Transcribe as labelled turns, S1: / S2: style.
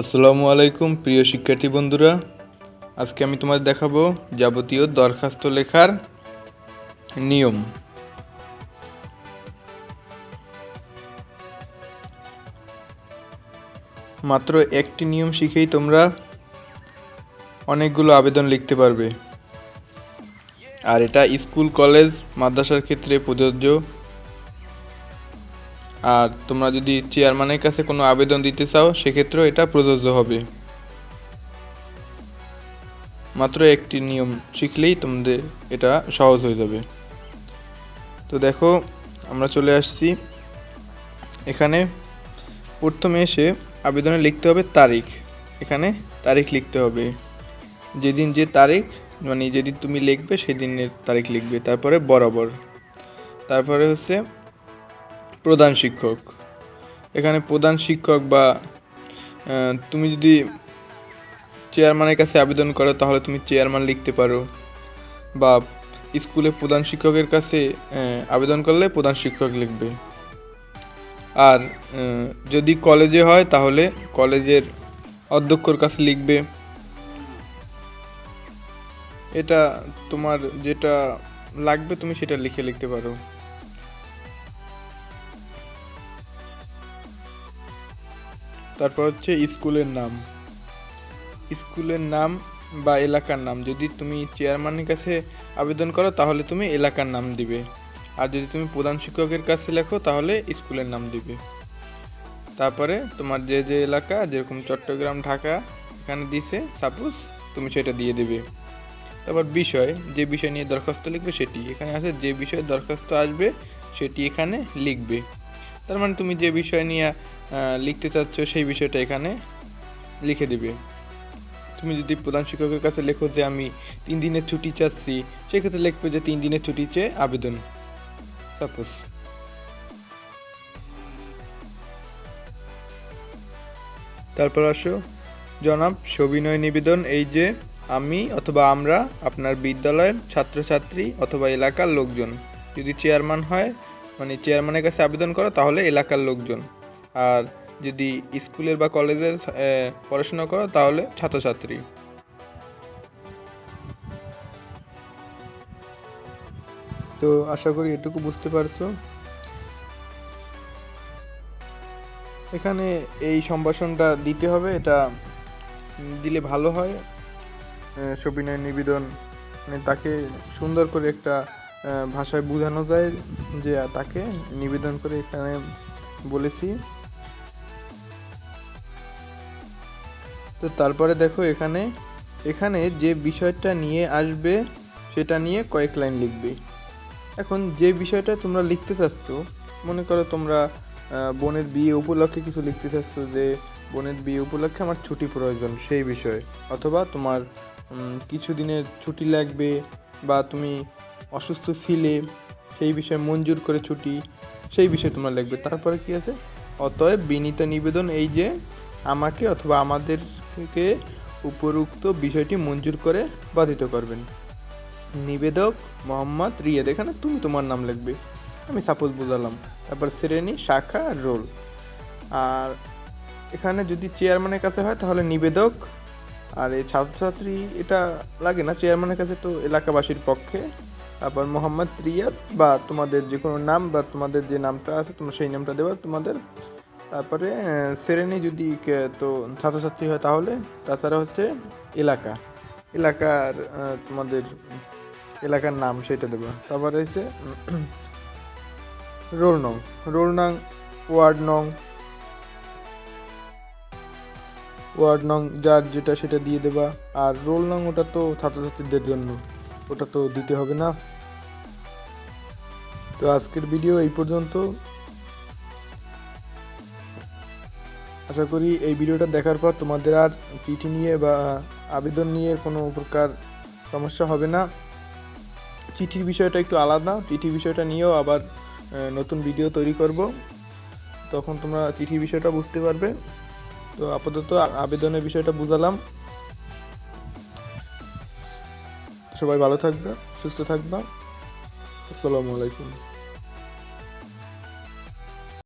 S1: আসসালামু আলাইকুম, প্রিয় শিক্ষার্থী বন্ধুরা। আজকে আমি তোমাদের দেখাবো যাবতীয় দরখাস্ত লেখার নিয়ম। মাত্র একটি নিয়ম শিখেই তোমরা অনেকগুলো আবেদন লিখতে পারবে। আর এটা স্কুল, কলেজ, মাদ্রাসার ক্ষেত্রে প্রযোজ্য। আর তোমরা যদি চেয়ারম্যানের কাছে কোনো আবেদন দিতে চাও, সেক্ষেত্রেও এটা প্রযোজ্য হবে। মাত্র একটি নিয়ম শিখলেই তোমাদের এটা সহজ হয়ে যাবে। তো দেখো, আমরা চলে আসছি। এখানে প্রথমে এসে আবেদনে লিখতে হবে তারিখ। এখানে তারিখ লিখতে হবে। যেদিন যে তারিখ মানে যেদিন তুমি লিখবে, সেদিনের তারিখ লিখবে। তারপরে বরাবর। তারপরে হচ্ছে প্রধান শিক্ষক। এখানে প্রধান শিক্ষক বা তুমি যদি চেয়ারম্যানের কাছে আবেদন করো, তাহলে তুমি চেয়ারম্যান লিখতে পারো। বা স্কুলে প্রধান শিক্ষকের কাছে আবেদন করলে প্রধান শিক্ষক লিখবে। আর যদি কলেজে হয়, তাহলে কলেজের অধ্যক্ষর কাছে লিখবে। এটা তোমার যেটা লাগবে, তুমি সেটা লিখে লিখতে পারো। তারপর হচ্ছে স্কুলের নাম। স্কুলের নাম বা এলাকার নাম। যদি তুমি চেয়ারম্যানের কাছে আবেদন করো, তাহলে তুমি এলাকার নাম দিবে। আর যদি তুমি প্রধান শিক্ষকের কাছে লেখো, তাহলে স্কুলের নাম দিবে। তারপরে তোমার যে যে এলাকা, যেরকম চট্টগ্রাম, ঢাকা, এখানে দিছে সাপোজ তুমি সেটা দিয়ে দেবে। তারপর বিষয়, যে বিষয় নিয়ে দরখাস্ত লিখবে সেটি। এখানে আছে যে বিষয়ে দরখাস্ত আসবে, সেটি এখানে লিখবে। তার মানে তুমি যে বিষয় নিয়ে লিখতে চাচ্ছ সেই বিষয়টা এখানে লিখে দিবে। তুমি যদি প্রধান শিক্ষকের কাছে লেখো যে আমি তিন দিনের ছুটি চাচ্ছি, সেক্ষেত্রে লিখবে যে তিন দিনের ছুটি চেয়ে আবেদন। সাপোজ তারপর আসো। জনাব, সবিনয় নিবেদন এই যে, আমি অথবা আমরা আপনার বিদ্যালয়ের ছাত্রছাত্রী অথবা এলাকার লোকজন। যদি চেয়ারম্যান হয় মানে চেয়ারম্যানের কাছে আবেদন করো, তাহলে এলাকার লোকজন। আর যদি স্কুলের বা কলেজের পড়াশোনা করো, তাহলে ছাত্রছাত্রী। তো আশা করি এটুকু বুঝতে পারছ। এখানে এই সম্ভাষণটা দিতে হবে, এটা দিলে ভালো হয়। সবিনয় নিবেদন মানে তাকে সুন্দর করে একটা ভাষায় বোঝানো যায়, যে তাকে নিবেদন করে এখানে বলেছি। তো তারপরে দেখো এখানে এখানে যে বিষয়টা নিয়ে আসবে, সেটা নিয়ে কয়েক লাইন লিখবে। এখন যে বিষয়টা তোমরা লিখতে চাচ্ছ, মনে করো তোমরা বোনের বিয়ে উপলক্ষে কিছু লিখতে চাচ্ছ যে, বোনের বিয়ে উপলক্ষে আমার ছুটি প্রয়োজন, সেই বিষয়ে। অথবা তোমার কিছু দিনের ছুটি লাগবে বা তুমি অসুস্থ ছিলে, সেই বিষয়ে মঞ্জুর করে ছুটি, সেই বিষয়ে তোমরা লিখবে। তারপরে কি আছে? অতএব বিনীত নিবেদন এই যে, আমাকে অথবা আমাদেরকে উপরোক্ত বিষয়টি মঞ্জুর করে বাধিত করবেন। নিবেদক মোহাম্মদ রিয়াদ, এখানে তুমি তোমার নাম লিখবে। আমি সাপোজ বুঝালাম। তারপর শ্রেণি, শাখা আর রোল। আর এখানে যদি চেয়ারম্যানের কাছে হয়, তাহলে নিবেদক। আর এই ছাত্রছাত্রী, এটা লাগে না চেয়ারম্যানের কাছে, তো এলাকাবাসীর পক্ষে। তারপর মোহাম্মদ রিয়াদ, বা তোমাদের যে কোনো নাম বা তোমাদের যে নামটা আছে, তোমরা সেই নামটা দেবা। তোমাদের তারপরে শ্রেণি যদি তো ছাত্রছাত্রী হয় তাহলে, তাছাড়া হচ্ছে এলাকা। এলাকার তোমাদের এলাকার নাম সেটা দেবো। তারপরে হচ্ছে রোল নং। রোল নং, ওয়ার্ড নং। ওয়ার্ড নং যার যেটা সেটা দিয়ে দেবা। আর রোল নং ওটা তো ছাত্রছাত্রীদের জন্য। ওটা তো দিতে হবে না। তো আজকের ভিডিও এই পর্যন্ত। আশা করি এই ভিডিওটা দেখার পর তোমাদের আর চিঠি নিয়ে বা আবেদন নিয়ে কোনো প্রকার সমস্যা হবে না। চিঠির বিষয়টা একটু আলাদা, চিঠির বিষয়টা নিয়েও আবার নতুন ভিডিও তৈরি করব। তখন তোমরা চিঠির বিষয়টা বুঝতে পারবে। তো আপাতত আবেদনের বিষয়টা বুঝালাম। সবাই ভালো থাকবে, সুস্থ থাকবা। আসসালামু আলাইকুম।